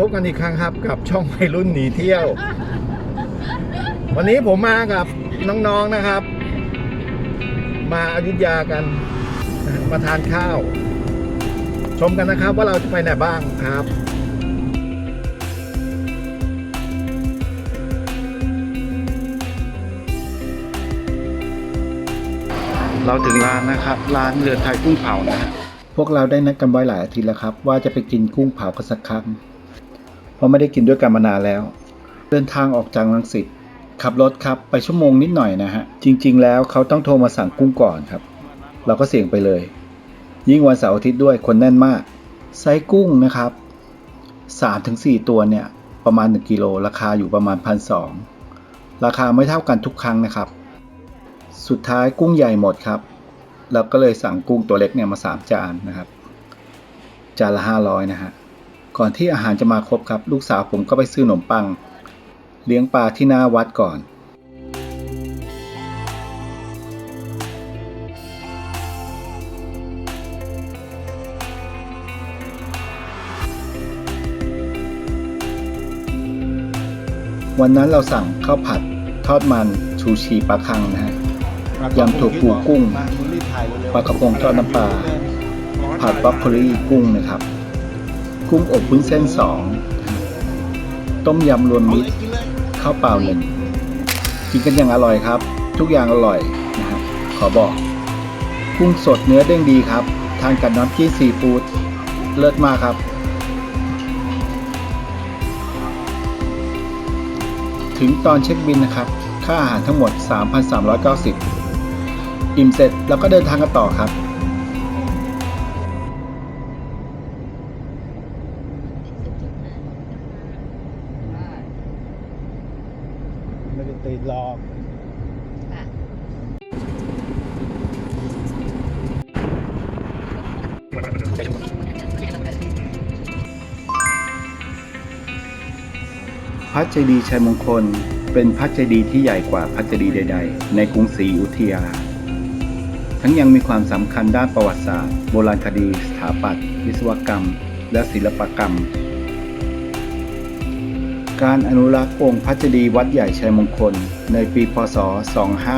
วัสดีครับพบกันอีกครั้งครับกับช่องวัยรุ่นหนีเที่ยว วันนี้ผมมากับน้องๆนะครับ มาอายุทยากันมาทานข้าว ชมกันนะครับว่าเราจะไปไหนบ้างครับเราถึงร้านนะครับร้านเรือไทยกุ้งเผานะฮะพวกเราได้นัดกันไว้หลายอาทิตย์แล้วครับ ว่าจะไปกินกุ้งเผากันสักครั้ง เพราะไม่ได้กินด้วยกันมานานแล้ว เดินทางออกจากลังสิตขับรถครับไปชั่วโมงนิดหน่อยนะฮะ จริง ๆ แล้วเขาต้องโทรมาสั่งกุ้งก่อนครับ เราก็เสี่ยงไปเลย ยิ่งวันเสาร์อาทิตย์ด้วยคนแน่นมากไซส์กุ้งนะครับ3-4 ตัวเนี่ยประมาณ 1กิโลราคาอยู่ประมาณพันสราคาไม่เท่ากันทุกครั้งนะครับ สุดท้ายกุ้งใหญ่หมดครับเราก็เลยสั่งกุ้งตัวเล็กเนี่ยมา 3 จานนะครับ จานละ 500 นะฮะ ก่อนที่อาหารจะมาครบครับ ลูกสาวผมก็ไปซื้อขนมปัง เลี้ยงปลาที่หน้าวัดก่อนวันนั้นเราสั่งข้าวผัดทอดมันชูชีปลาคังนะฮะยำถั่วปูกุ้งปลากระพงทอดน้ำปลาผัดบรอกโคลีกุ้งนะครับ กุ้งอบวุ้นเส้นสองต้มยำรวมมิตรข้าวเปล่าหนึ่งกินกันอย่างอร่อยครับ ทุกอย่างอร่อยนะฮะขอบอก กุ้งสดเนื้อเด้งดีครับ ทานกับน้ำจิ้มซีฟู้ดเลิศมากครับ ถึงตอนเช็คบินนะครับ ค่าอาหารทั้งหมด 3,390 อิ่มเสร็จแล้วก็เดินทางกันต่อครับ ไม่ได้ติดหรอกพระเจดีย์ชัยมงคล เป็นพระเจดีย์ที่ใหญ่กว่าพระเจดีย์ใด ๆ ในกรุงศรีอยุธยา ทั้งยังมีความสำคัญด้านประวัติศาสตร์ โบราณคดี สถาปัตย์วิศวกรรม และศิลปกรรม การอนุรักษ์องค์พระเจดีย์วัดใหญ่ชัยมงคล ในปี พศ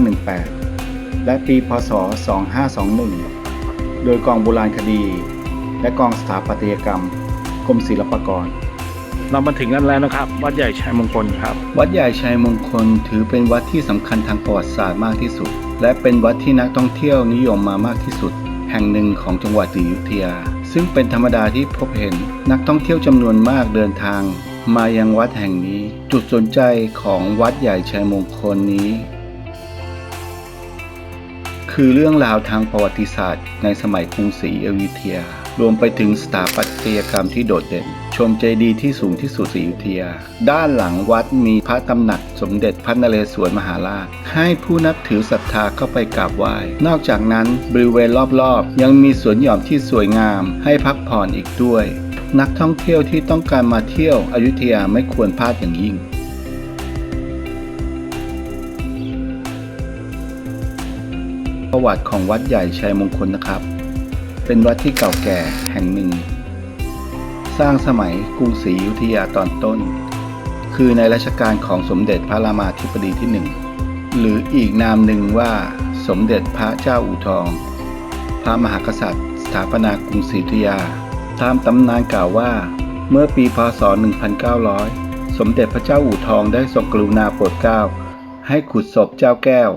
2518 และปี พศ 2521 โดยกองโบราณคดี และกองสถาปัตยกรรมกรมศิลปากร เรามาถึงกันแล้วนะครับ วัดใหญ่ชัยมงคลครับ วัดใหญ่ชัยมงคลถือเป็นวัดที่สำคัญทางประวัติศาสตร์มากที่สุด และเป็นวัดที่นักท่องเที่ยวนิยมมามากที่สุด แห่งหนึ่งของจังหวัดอยุธยา ซึ่งเป็นธรรมดาที่พบเห็นนักท่องเที่ยวจำนวนมากเดินทาง มายังวัดแห่งนี้จุดสนใจของวัดใหญ่ชัยมงคลนี้ คือเรื่องราวทางประวัติศาสตร์ ในสมัยกรุงศรีอยุธยา รวมไปถึงสถาปัตยกรรมที่โดดเด่น ชมเจดีย์ที่สูงที่สุดศรีอยุธยา ด้านหลังวัดมีพระตำหนักสมเด็จพระนเรศวรมหาราช ให้ผู้นับถือศรัทธาเข้าไปกราบไหว้ นอกจากนั้นบริเวณรอบๆ ยังมีสวนหย่อมที่สวยงาม ให้พักผ่อนอีกด้วย นักท่องเที่ยวที่ต้องการมาเที่ยวอยุธยาไม่ควรพลาดอย่างยิ่งประวัติของวัดใหญ่ชัยมงคลนะครับ เป็นวัดที่เก่าแก่แห่งหนึ่ง สร้างสมัยกรุงศรีอยุธยาตอนต้น คือในรัชกาลของสมเด็จพระรามาธิบดีที่หนึ่งหรืออีกนามหนึ่งว่าสมเด็จพระเจ้าอู่ทอง พระมหากษัตริย์ สถาปนากรุงศรีอยุธยา ตามตำนานกล่าวว่า เมื่อปีพศ 1900 สมเด็จพระเจ้าอู่ทองได้ทรงกรุณาโปรดเกล้า ให้ขุดศพเจ้าแก้ว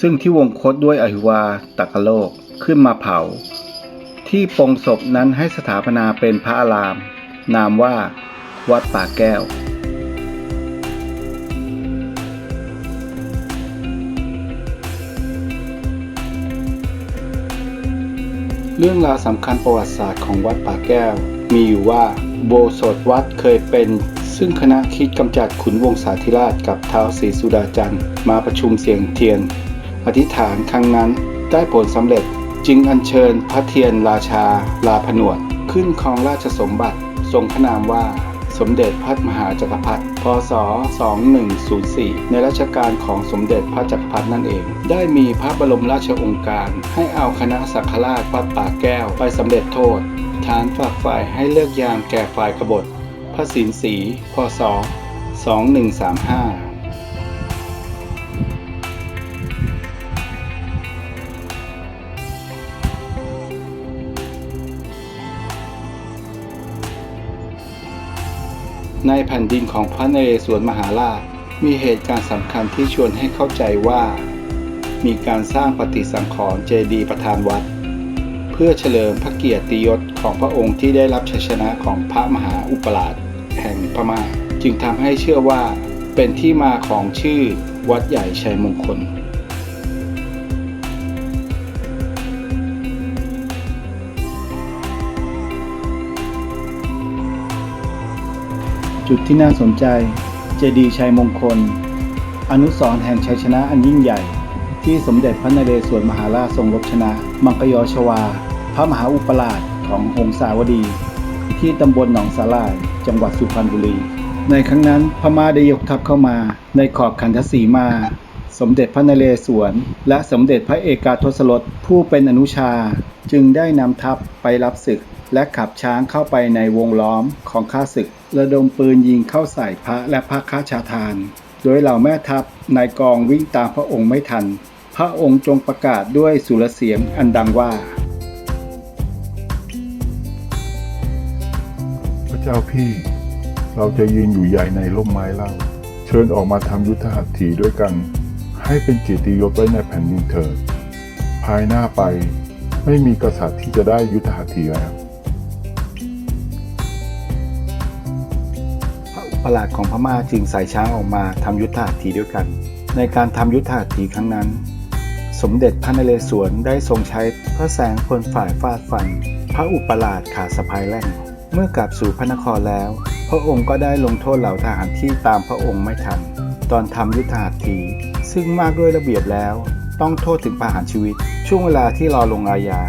ซึ่งที่วงคตด้วยอหิวาตักโลกขึ้นมาเผา ที่ปงศพนั้นให้สถาปนาเป็นพระอาราม นามว่า วัดป่าแก้ว เรื่องราวสำคัญประวัติศาสตร์ของวัดป่าแก้ว มีอยู่ว่าโบสถวัดเคยเป็น ซึ่งคณะคิดกำจัดขุนวงศาธิราชกับท้าวศรีสุดาจันทร์มาประชุมเสียงเทียน อธิษฐานครั้งนั้นได้ผลสำเร็จจึงอัญเชิญพระเทียนราชาลาผนวด ขึ้นครองราชสมบัติ ทรงพระนามว่าสมเด็จพระมหาจักรพรรดิ พศ 2104 ในรัชกาลของสมเด็จพระจักรพรรดินั่นเอง ได้มีพระบรมราชองค์การ ให้เอาคณะสังฆราชวัดป่าแก้วไปสำเร็จโทษ ฐานฝากฝ่ายให้เลิกยามแก่ฝ่ายกบฏพระสินสี พศ 2135 ในแผ่นดินของพระนเรศวรมหาราช มีเหตุการณ์สำคัญที่ชวนให้เข้าใจว่า มีการสร้างปฏิสังขรณ์เจดีย์ประธานวัด เพื่อเฉลิมพระเกียรติยศของพระองค์ที่ได้รับชัยชนะของพระมหาอุปราชแห่งพม่า จึงทำให้เชื่อว่าเป็นที่มาของชื่อวัดใหญ่ชัยมงคล จุดที่น่าสนใจ เจดีย์ชัยมงคล อนุสรณ์แห่งชัยชนะอันยิ่งใหญ่ ที่สมเด็จพระนเรศวรมหาราชทรงรบชนะ มังกยอชวา พระมหาอุปราชของหงสาวดี ที่ตำบลหนองสาลาย จังหวัดสุพรรณบุรี ในครั้งนั้นพม่าได้ยกทัพเข้ามา ในขอบขันธสีมา สมเด็จพระนเรศวร และสมเด็จพระเอกาทศรสผู้เป็นอนุชา จึงได้นำทัพไปรับศึก และขับช้างเข้าไปในวงล้อมของข้าศึก ระดมปืนยิงเข้าใส่พระและพระค้าชาทาน โดยเหล่าแม่ทัพนายกองวิ่งตามพระองค์ไม่ทัน พระองค์จงประกาศด้วยสุรเสียงอันดังว่า พระเจ้าพี่ เราจะยืนอยู่ใหญ่ในร่มไม้เล่า เชิญออกมาทำยุทธหัตถีด้วยกัน ให้เป็นเกียรติยศไว้ในแผ่นดินเถิดภายหน้าไปไม่มีกษัตริย์ที่จะได้ยุทธหัตถีแล้ว พระอุปราชของพม่าจึงใส่ช้างออกมาทำยุทธหัตถีด้วยกัน ในการทำยุทธหัตถีครั้งนั้น สมเด็จพระนเรศวรได้ทรงใช้พระแสงพลฝ่ายฟาดฟัน พระอุปราชขาสะพายแล่ง เมื่อกลับสู่พระนครแล้ว พระองค์ก็ได้ลงโทษเหล่าทหารที่ตามพระองค์ไม่ทัน ตอนทำยุทธหัตถี ซึ่งมากด้วยระเบียบแล้ว ต้องโทษถึงประหารชีวิต ช่วงเวลาที่รอลงอาญา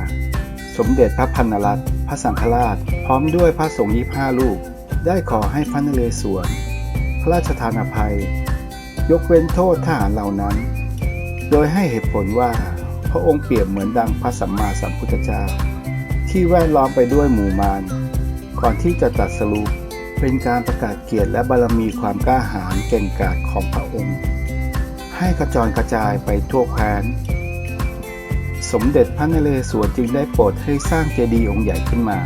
สมเด็จพระพันรัตน์พระสังฆราช พร้อมด้วยพระสงฆ์ยี่ห้าลูก ได้ขอให้พระนเรศวร พระราชทานอภัย ยกเว้นโทษทหารเหล่านั้น โดยให้เหตุผลว่าพระองค์เปรียบเหมือนดังพระสัมมาสัมพุทธเจ้า ที่แวดล้อมไปด้วยหมู่มารก่อนที่จะตรัดสรุปเป็นการประกาศเกียรติและบารมีความกล้าหาญเก่งกาจของพระองค์ ให้กระจรกระจายไปทั่วแคว้น สมเด็จพระนเรศวรจึงได้โปรดให้สร้างเจดีย์องค์ใหญ่ขึ้นมา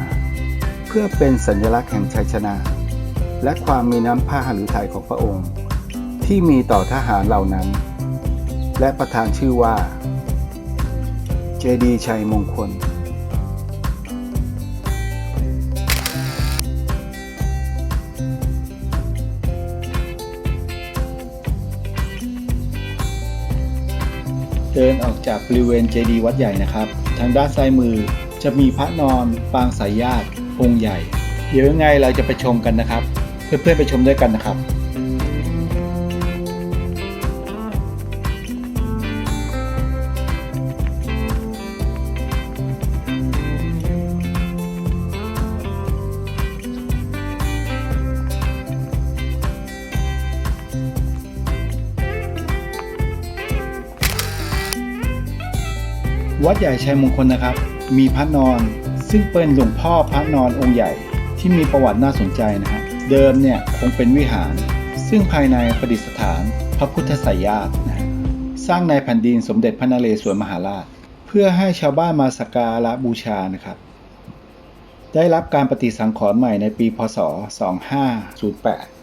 เพื่อเป็นสัญลักษณ์แห่งชัยชนะ และความมีน้ำผ้าหฤทัยของพระองค์ ที่มีต่อทหารเหล่านั้น และประทานชื่อว่า เจดีชัยมงคลเดินออกจากบริเวณเจดีย์วัดใหญ่นะครับ ทางด้านซ้ายมือจะมีพระนอนปางสายญาติ องค์ใหญ่ เดี๋ยวยังไงเราจะไปชมกันนะครับ เพื่อนๆไปชมด้วยกันนะครับวัดใหญ่ชัยมงคลนะครับ มีพระนอน ซึ่งเป็นหลวงพ่อพระนอนองค์ใหญ่ที่มีประวัติน่าสนใจนะฮะ เดิมเนี่ยคงเป็นวิหาร ซึ่งภายในประดิษฐานพระพุทธสายาตนะสร้างในแผ่นดินสมเด็จพระนเรศวรมหาราช เพื่อให้ชาวบ้านมาสักการะบูชานะครับ ได้รับการปฏิสังขรณ์ใหม่ในปีพศ 2508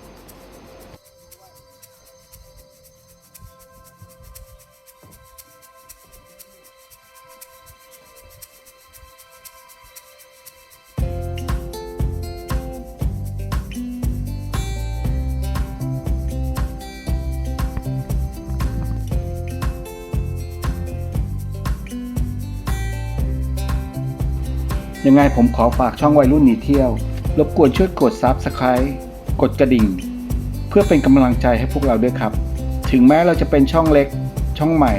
ยังไงผมขอฝากช่องวัยรุ่นหนีเที่ยว รบกวนช่วยกด Subscribe กดกระดิ่ง เพื่อเป็นกำลังใจให้พวกเราด้วยครับ ถึงแม้เราจะเป็นช่องเล็กช่องใหม่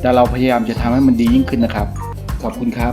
แต่เราพยายามจะทำให้มันดียิ่งขึ้นนะครับ ขอบคุณครับ